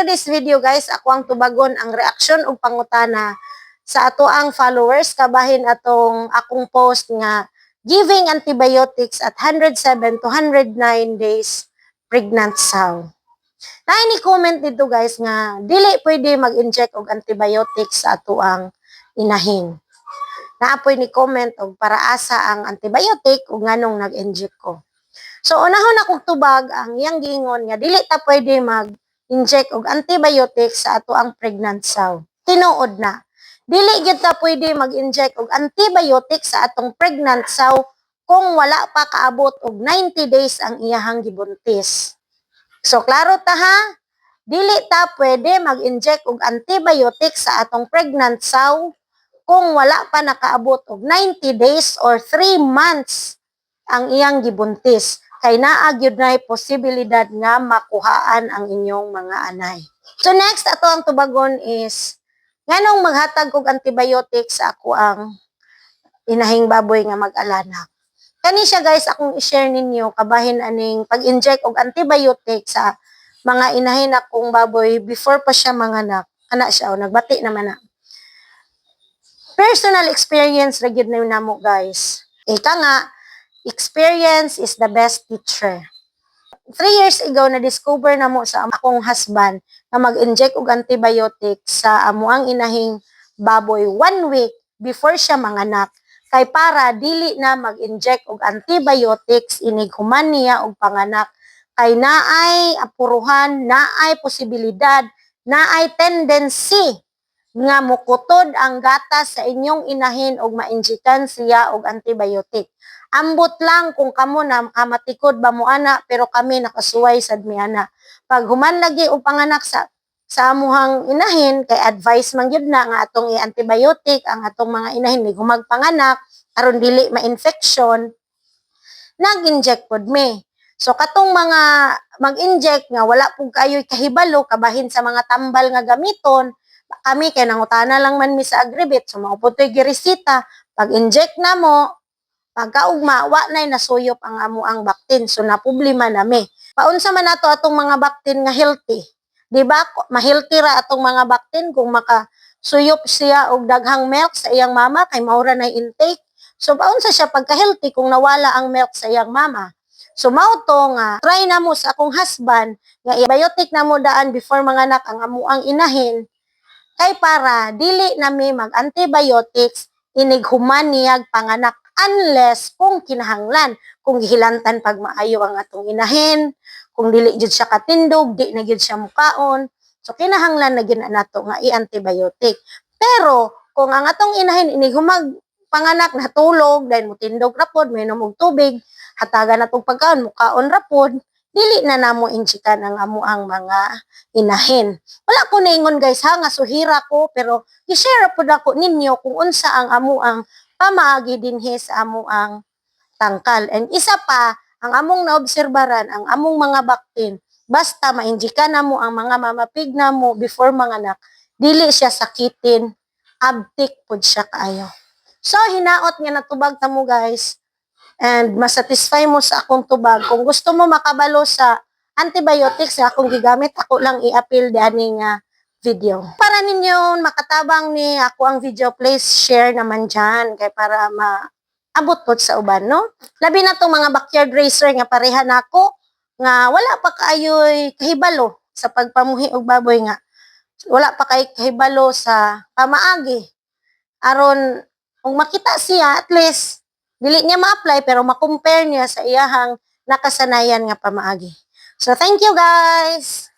today's video guys, ako ang tubagon ang reaksyon o pangutana sa ato ang followers kabahin atong akong post nga giving antibiotics at 107 to 109 days pregnant sow. Na ni comment dito guys nga dili pwede mag-inject og antibiotics sa ato ang inahin. Naapoy ni comment og para asa ang antibiotic ug nganong nag-inject ko. So unahon akong tubag ang iyang giingon nga dili ta pwede mag-inject og antibiotics sa ato ang pregnant sow. Tinuod na. Dili gyud ta pwede mag-inject og antibiotics sa atong pregnant sow kung wala pa kaabot og 90 days ang iyahang gibuntis. So klaro ta ha? Dili ta pwede mag-inject og antibiotics sa atong pregnant sow kung wala pa nakaabot og 90 days or 3 months ang iyang gibuntis kay naa gyud nay posibilidad nga makuhaan ang inyong mga anay. So next ato ang tubagon is nganong maghatag og antibiotics sa ako ang inahing baboy nga mag-alanak. Kani siya guys akong i-share ninyo kabahin aning pag-inject og antibiotics sa mga inahin akong baboy before pa siya manganak. Ana siya o nagbati naman na. Personal experience ra gyud na namo guys. Ika nga experience is the best teacher. Three years ago, na-discover na mo sa akong husband na mag-inject og antibiotics sa amuang inahing baboy one week before siya manganak kay para dili na mag-inject og antibiotics inig human niya og panganak kay naay apuruhan, naay posibilidad, naay tendency nga mukutod ang gatas sa inyong inahin og mainjikan siya og antibiotic. Ambot lang kung kamo na kamatikod ba mo ana pero kami nakasuway sad mi ana. Pag human lagi og panganak sa sa amuhang inahin kay advice man gyud na nga atong i-antibiotic ang atong mga inahin ni humagpanganak aron dili ma-infection nag-inject pod me. So katong mga mag-inject nga wala pug kayo'y kahibalo kabahin sa mga tambal nga gamiton kami kay nangutana lang man mi sa agribit so maupod to'y giresita pag inject na mo pagkaugma wa nay nasuyop ang amo ang baktin. So na problema nami paunsa man nato atong mga baktin nga healthy? Di ba ma-healthy ra atong mga baktin kung maka suyop siya og daghang milk sa iyang mama kay maura na intake? So paunsa siya pagka healthy kung nawala ang milk sa iyang mama? So mao to nga try na mo sa akong husband nga i-biotic na mo daan before manganak ang amo ang inahin kay para dili nami mag-antibiotics inig human niyag panganak unless kung kinahanglan kung gihilantan pag maayo ang atong inahin kung dili jud siya katindog di na jud siya mukaon. So kinahanglan na gyud nato nga i-antibiotic. Pero kung ang atong inahin inig humag panganak natulog dahil mutindog rapod may og tubig hatagan natong pagkaon mukaon rapod dili na namo inchikan ang amo ang mga inahin. Wala ko naingon guys ha, nga suhira ko, pero i-share po na ko ninyo kung unsa ang amo ang pamaagi dinhi sa amo ang tangkal. And isa pa, ang among naobserbaran, ang among mga baktin, basta mainjikan na mo ang mga mamapig na mo before manganak, dili siya sakitin, abtik pod siya kaayo. So, hinaot nga natubag ta mo guys, and masatisfy mo sa akong tubag. Kung gusto mo makabalo sa antibiotics nga akong gigamit, ako lang i-appeal dani nga video. Para ninyo makatabang ni ako ang video, please share naman dyan kay para ma abot po sa uban, no? Labi na tong mga backyard racer nga pareha nako nga wala pa kaayoy kahibalo sa pagpamuhi og baboy nga. Wala pa kay kahibalo sa pamaagi. Aron kung makita siya, at least dili niya ma-apply pero ma-compare niya sa iyahang nakasanayan nga pamaagi. So thank you guys.